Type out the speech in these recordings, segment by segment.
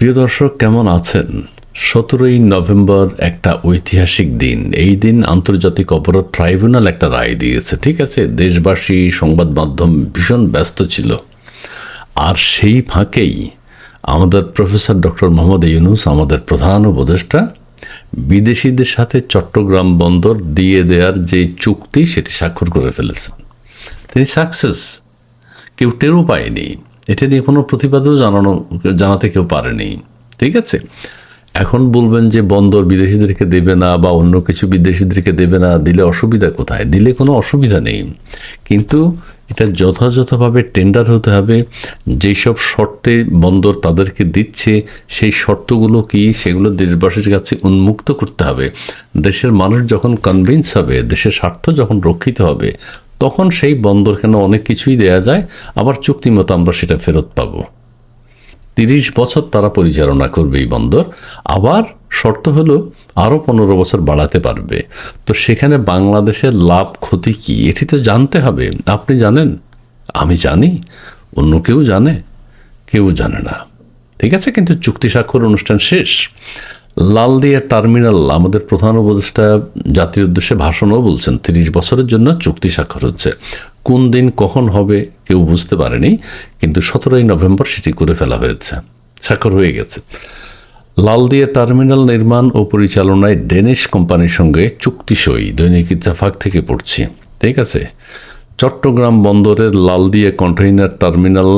প্রিয় দর্শক, কেমন আছেন? সতেরোই নভেম্বর একটা ঐতিহাসিক দিন। এই দিন আন্তর্জাতিক অপরাধ ট্রাইব্যুনাল একটা রায় দিয়েছে, ঠিক আছে? দেশবাসী সংবাদ মাধ্যম ভীষণ ব্যস্ত ছিল। আর সেই ফাঁকেই আমাদের প্রফেসর ডক্টর মোহাম্মদ ইউনুস, আমাদের প্রধান উপদেষ্টা, বিদেশিদের সাথে চট্টগ্রাম বন্দর দিয়ে দেওয়ার যে চুক্তি, সেটি স্বাক্ষর করে ফেলেছেন। তিনি সাকসেস, কেউ টেরও পায়নি। এটা নিয়ে কোনো প্রতিবাদও জানানো, জানাতে কেউ পারেনি, ঠিক আছে? এখন বলবেন যে বন্দর বিদেশিদেরকে দেবে না বা অন্য কিছু বিদেশিদেরকে দেবে না, দিলে অসুবিধা কোথায়? দিলে কোনো অসুবিধা নেই। কিন্তু এটা যথাযথভাবে টেন্ডার হতে হবে, যেসব শর্তে বন্দর তাদেরকে দিচ্ছে, সেই শর্তগুলো কি, সেগুলো দেশবাসীর কাছে উন্মুক্ত করতে হবে। দেশের মানুষ যখন কনভিন্স হবে, দেশের স্বার্থ যখন রক্ষিত হবে তখন সেই বন্দর কেন অনেক কিছুই দেয়া যায়, আবার চুক্তি মতো আমরা সেটা ফেরত পাবো। তিরিশ বছর তারা পরিচালনা করবে এই বন্দর, আবার শর্ত হলো আরও পনেরো বছর বাড়াতে পারবে। তো সেখানে বাংলাদেশের লাভ ক্ষতি কি, এটি তো জানতে হবে। আপনি জানেন? আমি জানি। অন্য কেউ জানে? কেউ জানে না। ঠিক আছে? কিন্তু চুক্তি স্বাক্ষর অনুষ্ঠান শেষ। লালদিয়া টার্মিনাল, আমাদের প্রধান উপদেষ্টা জাতির উদ্দেশ্যে ভাষণও বলছেন, তিরিশ বছরের জন্য চুক্তি স্বাক্ষর হচ্ছে। কোন দিন কখন হবে কেউ বুঝতে পারেনি, কিন্তু সতেরোই নভেম্বর সেটি করে ফেলা হয়েছে, স্বাক্ষর হয়ে গেছে। লালদিয়া টার্মিনাল নির্মাণ ও পরিচালনায় ডেনিশ কোম্পানির সঙ্গে চুক্তি সই, দৈনিক ইত্তেফাক থেকে পড়ছি। ঠিক আছে, চট্টগ্রাম বন্দরের লালদিয়া কন্টেইনার টার্মিনাল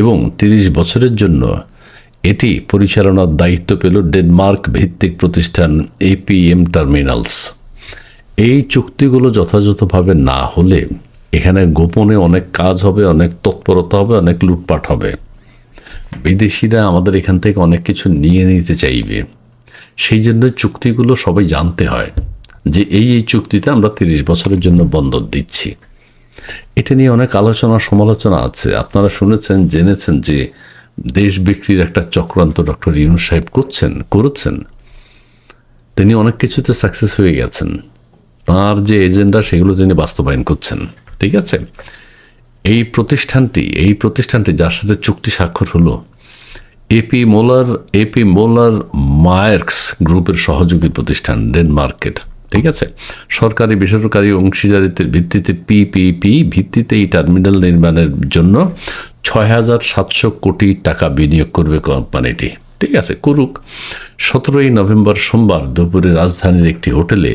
এবং তিরিশ বছরের জন্য এটি পরিচালনার দায়িত্ব পেল ডেনমার্ক ভিত্তিক প্রতিষ্ঠান এপিএম টার্মিনালস। এই চুক্তিগুলো যথাযথভাবে না হলে এখানে গোপনে অনেক কাজ হবে, অনেক তৎপরতা হবে, অনেক লুটপাট হবে। বিদেশিরা আমাদের এখান থেকে অনেক কিছু নিয়ে নিতে চাইবে। সেই জন্য চুক্তিগুলো সবাই জানতে হয় যে এই এই চুক্তিতে আমরা তিরিশ বছরের জন্য বন্দর দিচ্ছি। এটা নিয়ে অনেক আলোচনা সমালোচনা আছে। আপনারা শুনেছেন, জেনেছেন যে দেশ বিক্রির একটা চক্রান্ত ডক্টর ইউনুস সাহেব করছেন, করেছেন। তিনি অনেক কিছুতে সাকসেস হয়ে গেছেন। তার যে এজেন্ডা সেগুলো তিনি বাস্তবায়ন করছেন, ঠিক আছে? এই প্রতিষ্ঠানটি এই প্রতিষ্ঠানটি যার সাথে চুক্তি স্বাক্ষর হলো AP Moller AP Moller Maersk গ্রুপের সহযোগী প্রতিষ্ঠান ডেনমার্কের ঠিক আছে? সরকারি, বেসরকারি অংশীদারিত্বের ভিত্তিতে পিপিপি ভিত্তিতে এই টার্মিনাল নির্মাণের জন্য ছয় হাজার সাতশো কোটি টাকা বিনিয়োগ করবে কোম্পানিটি। ঠিক আছে, করুক। সতেরোই নভেম্বর সোমবার দুপুরে রাজধানীর একটি হোটেলে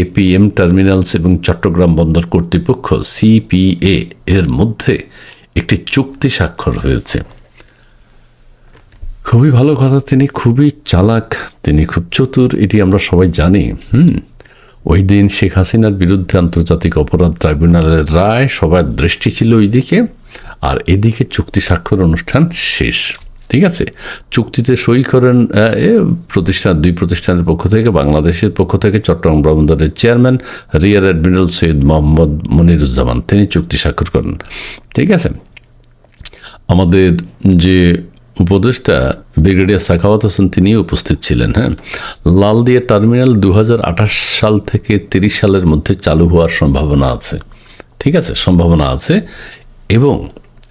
এপিএম টার্মিনালস এবং চট্টগ্রাম বন্দর কর্তৃপক্ষ সিপিএ এর মধ্যে একটি চুক্তি স্বাক্ষর হয়েছে। খুবই ভালো কথা, তিনি খুবই চালাক, তিনি খুব চতুর, এটি আমরা সবাই জানি। হুম, ওই দিন শেখ হাসিনার বিরুদ্ধে আন্তর্জাতিক অপরাধ ট্রাইব্যুনালের রায়, সবার দৃষ্টি ছিল ওইদিকে। আর এদিকে চুক্তি স্বাক্ষর অনুষ্ঠান শেষ, ঠিক আছে? চুক্তিতে সই করেন প্রতিষ্ঠান, দুই প্রতিষ্ঠানের পক্ষ থেকে, বাংলাদেশের পক্ষ থেকে চট্টগ্রাম বন্দরের chairman, rear admiral Syed Mohammad Moniruzzaman, তিনি চুক্তি স্বাক্ষর করেন, ঠিক আছে? আমাদের যে উপদেষ্টা ব্রিগেডিয়ার সাখাওয়াত হোসেন, তিনিও উপস্থিত ছিলেন হ্যাঁ? লালদিয়া টার্মিনাল দু হাজার আঠাশ সাল থেকে তিরিশ সালের মধ্যে চালু হওয়ার সম্ভাবনা আছে, ঠিক আছে? সম্ভাবনা আছে। এবং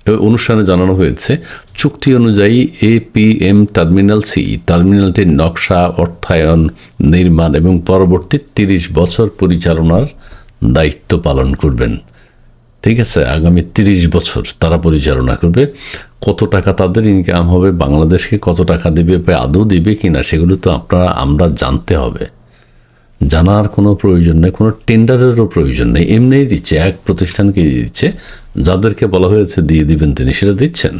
অনুষ্ঠানে জানানো হয়েছে, চুক্তি অনুযায়ী এপিএম টার্মিনাল সি টার্মিনালটির নকশা, অর্থায়ন, নির্মাণ এবং পরবর্তী তিরিশ বছর পরিচালনার দায়িত্ব পালন করবেন। ঠিক আছে, আগামী তিরিশ বছর তারা পরিচালনা করবে। কত টাকা তাদের ইনকাম হবে, বাংলাদেশকে কত টাকা দেবে বা আদৌ দেবে কিনা, সেগুলো তো আপনারা, আমরা জানতে হবে। জানার কোনো প্রয়োজন নেই, কোনো টেন্ডারেরও প্রয়োজন নেই। এমনিই দিচ্ছে, এক প্রতিষ্ঠানকে দিচ্ছে। যাদেরকে বলা হয়েছে দিয়ে দিবেন তিনি, সেটা দিচ্ছেন।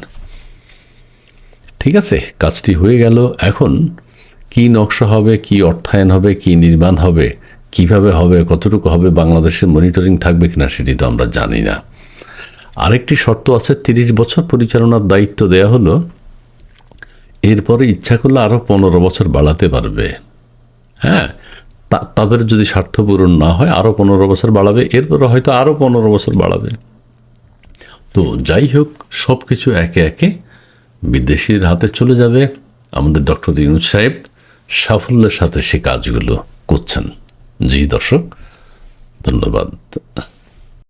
ঠিক আছে, কাজটি হয়ে গেল। এখন কি নকশা হবে, কি অর্থায়ন হবে, কি নির্মাণ হবে, কীভাবে হবে, কতটুকু হবে, বাংলাদেশের মনিটরিং থাকবে কিনা সেটি তো আমরা জানি না। আরেকটি শর্ত আছে, তিরিশ বছর পরিচালনার দায়িত্ব দেয়া হলো। এরপরে ইচ্ছা করলে আরও পনেরো বছর বাড়াতে পারবে। হ্যাঁ তাদের যদি স্বার্থ পূরণ না হয় আরও পনেরো বছর বাড়াবে, এরপরে হয়তো আরও পনেরো বছর বাড়াবে। তো যাই হোক সব কিছু একে একে বিদেশির হাতে চলে যাবে। আমাদের ডক্টর ইউনুস সাহেব সাফল্যের সাথে সে কাজগুলো করছেন। জি দর্শক, ধন্যবাদ।